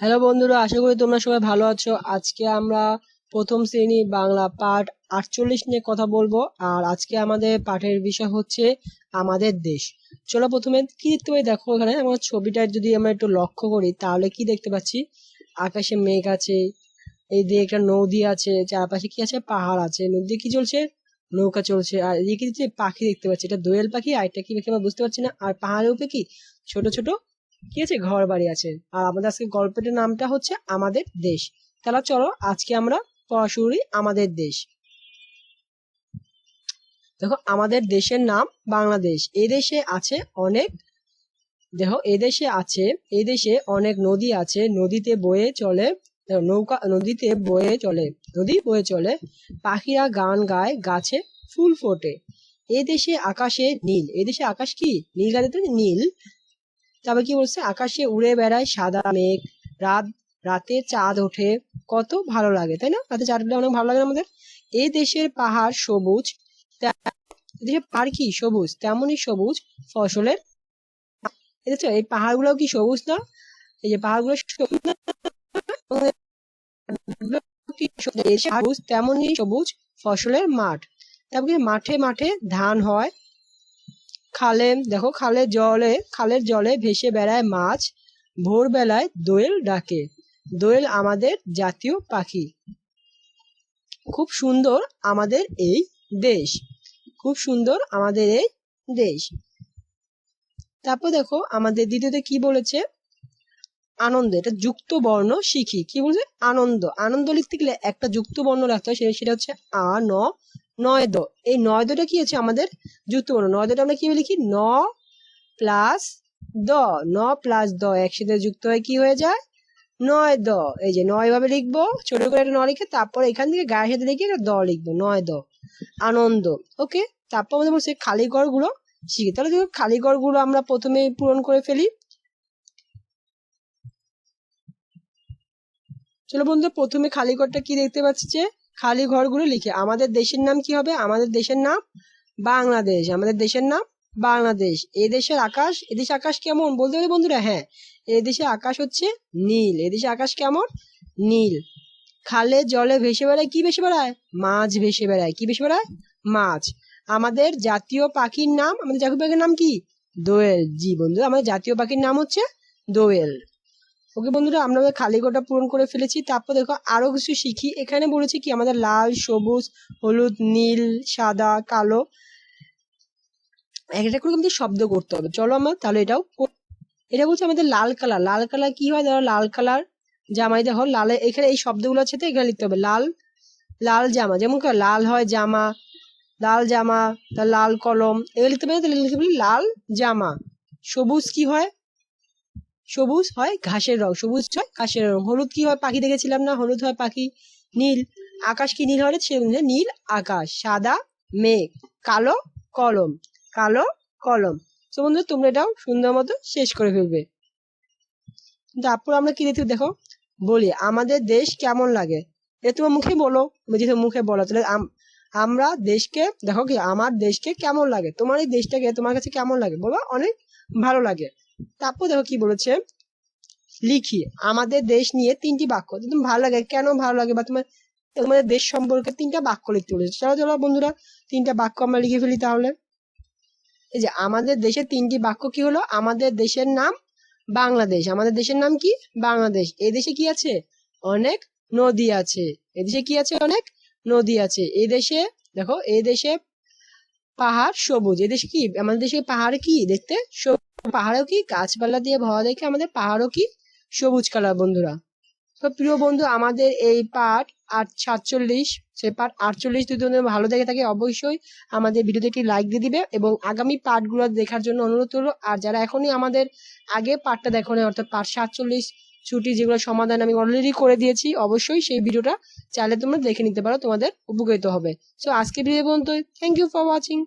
Hello বন্ধুরা, আশা করি তোমরা সবাই ভালো আছো। আজকে আমরা প্রথম শ্রেণি বাংলা পাঠ আটচল্লিশ নিয়ে কথা বলব, আর আজকে আমাদের পাঠের বিষয় হচ্ছে আমাদের দেশ। চলো প্রথমে কি দেখতে পাই? দেখো এখানে আমার ছবিটা যদি আমরা একটু লক্ষ্য করি, তাহলে কি দেখতে পাচ্ছি? আকাশে মেঘ আছে, এই দিকে একটা নদী আছে, চারপাশে কি আছে? পাহাড় আছে, নদী কি চলছে? নৌকা চলছে, আর এদিকে পাখি দেখতে পাচ্ছি, এটা দোয়েল পাখি? আর এটা কি পাখি আমরা বুঝতে পারছি না। আর পাহাড়ের উপরে কি? ছোট ছোট কি আছে? ঘর বাড়ি আছে। আর আমাদের আজকে গল্পটির নামটা হচ্ছে আমাদের দেশ। তাহলে চলো, আজকে আমরা পড়াশুরি আমাদের দেশ। দেখো, আমাদের দেশের নাম বাংলাদেশ। এই দেশে আছে অনেক, দেখো, এই দেশে আছে, এই দেশে অনেক নদী আছে। নদীতে বয়ে চলে নৌকা, নদীতে বয়ে চলে, নদী বয়ে চলে। পাখিরা গান গায়, গাছে ফুল ফোটে। এই দেশে আকাশে নীল। এই দেশে আকাশ কি? নীল গাছে নীল। তারপর কি বলছে? আকাশে উড়ে বেড়ায় সাদা মেঘ। রাত, রাতে চাঁদ ওঠে। কত ভালো লাগে, তাই না? রাতে চাঁদ অনেক ভালো লাগে আমাদের। এই দেশের পাহাড় সবুজ দেশের পাহাড় কি? সবুজ, তেমনই সবুজ ফসলের। দেখছ, এই পাহাড়গুলো কি সবুজ না? এই যে পাহাড়গুলো সবুজ? তেমনই সবুজ ফসলের মাঠ। তারপর মাঠে মাঠে ধান হয় খালে, দেখো খালের জলে খালের জলে ভেসে বেড়ায় মাছ, ভোরবেলায় দোয়েল ডাকে। দোয়েল আমাদের জাতীয় পাখি। খুব সুন্দর আমাদের এই দেশ। খুব সুন্দর আমাদের এই দেশ। তারপর দেখো আমাদের দ্বিতীয়তে কি বলেছে? আনন্দ, এটা যুক্ত বর্ণ শিখি। কি বলছে? আনন্দ। আনন্দ লিখতে গেলে একটা যুক্ত বর্ণ রাখতে হয় সেটা হচ্ছে আ, ন নয় দ এই নয় দটা কি আছে আমাদের? যুক্ত বর্ণ নয় দটা আমরা কি লিখি? ন প্লাস দ। ন প্লাস দ একসাথে যুক্ত হয়ে কি হয়ে যায়? নয় দ এই যে নয় ভাবে লিখব। ছোট করে একটা ন লিখে তারপর এখান থেকে গায়ের সাথে লিখে একটা দ লিখব। নয় দ আনন্দ। ওকে? তারপর আমাদের বলছে খালি ঘরগুলো শিখি। তাহলে দেখো খালি ঘরগুলো আমরা প্রথমে পূরণ করে ফেলি। চলো বন্ধু প্রথমে খালি ঘরটা কি দেখতে পাচ্ছি? যে খালি ঘরগুলো লিখে, আমাদের দেশের নাম কি হবে? আমাদের দেশের নাম বাংলাদেশ। আমাদের দেশের নাম বাংলাদেশ। এই দেশের আকাশ, এ দেশের আকাশ কেমন? বলতে পারি বন্ধুরা হ্যাঁ। এই দেশের আকাশ হচ্ছে নীল। এই দেশের আকাশ কেমন? নীল। খালে জলে ভেসে বেড়ায়, কি ভেসে বেড়ায়? মাছ ভেসে বেড়ায়। কি ভেসে বেড়ায়? মাছ। আমাদের জাতীয় পাখির নাম, আমাদের জাতীয় পাখির নাম কি? দোয়েল। জি বন্ধু আমাদের জাতীয় পাখির নাম হচ্ছে দোয়েল। ওকে বন্ধুরা, আমরা আমাদের খালি গোটা পূরণ করে ফেলেছি। তারপর দেখো, আরও কিছু শিখি। এখানে বলেছি কি, আমাদের লাল, সবুজ, হলুদ, নীল, সাদা, কালো। একটা করে কিন্তু শব্দ করতে হবে। চলো আমরা তাহলে এটাও এটা বলছে আমাদের লাল কালার। লাল কালার কি হয়? ধরো লাল কালার জামাই দেখো, লাল এখানে এই শব্দগুলো আছে তো, এখানে লিখতে হবে। লাল লাল জামা। যেমন লাল হয় জামা, লাল জামা লাল কলম। এগুলো লিখতে পারি? তাহলে লিখতে পারি লাল জামা। সবুজ কি হয়? সবুজ হয়, ঘাসের রং, সবুজ হয়, ঘাসের রং। হলুদ কি হয়? পাখি দেখেছিলাম না? হলুদ হয় পাখি। নীল। আকাশ কি নীল হয়? সে বলছে নীল আকাশ। সাদা, মেঘ। কালো, কলম। কালো, কলম। তো বন্ধু, তোমরা এটাও সুন্দর মতো শেষ করে ফেলবে। তারপর আমরা কি দেখতে দেখো? বলি, আমাদের দেশ কেমন লাগে? এ তোমার মুখে বলো। যেহেতু মুখে বলো। তাহলে আম- আমরা দেশকে, দেখো কি, আমার দেশকে কেমন লাগে? তোমার এই দেশটাকে তোমার কাছে কেমন লাগে? বলো, অনেক ভালো লাগে। তারপর দেখো কি বলেছে? লিখি আমাদের দেশ নিয়ে তিনটি বাক্য। তুমি ভালো লাগে, কেন ভালো লাগে? বা তোমার, তোমাদের দেশ সম্পর্কে তিনটা বাক্য লিখতে বলেছে। চলো চলো, বন্ধুরা, তিনটা বাক্য আমরা লিখে ফেলি তাহলে। এই যে, আমাদের দেশের তিনটি বাক্য কি হলো? আমাদের দেশের নাম বাংলাদেশ। আমাদের দেশের নাম কি? বাংলাদেশ। এই দেশে কি আছে? অনেক নদী আছে। এদেশে কি আছে? অনেক নদী আছে। এই দেশে, দেখো, এই দেশে পাহাড় সবুজ। এদেশে কি? আমাদের দেশে পাহাড় কি? দেখতে সবুজ। পাহাড়ও কি? গাছপালা দিয়ে ভরা দেখে আমাদের পাহাড়ও কি? সবুজ কালার, বন্ধুরা। তো প্রিয় বন্ধু, আমাদের এই পাঠ আট সাতচল্লিশ সেই পাঠ আটচল্লিশ যদি ভালো দেখে থাকে, অবশ্যই আমাদের ভিডিওতে একটি লাইক দিয়ে দিবে এবং আগামী পাঠগুলো দেখার জন্য অনুরোধ করব আর যারা এখনই আমাদের আগে পাঠটা দেখো না অর্থাৎ পাঠ সাতচল্লিশ ছুটি যেগুলো সমাধান আমি অলরেডি করে দিয়েছি, অবশ্যই সেই ভিডিওটা চাইলে তোমরা দেখে নিতে পারো, তোমাদের উপকৃত হবে। সো আজকে ভিডিও পর্যন্ত থ্যাংক ইউ ফর ওয়াচিং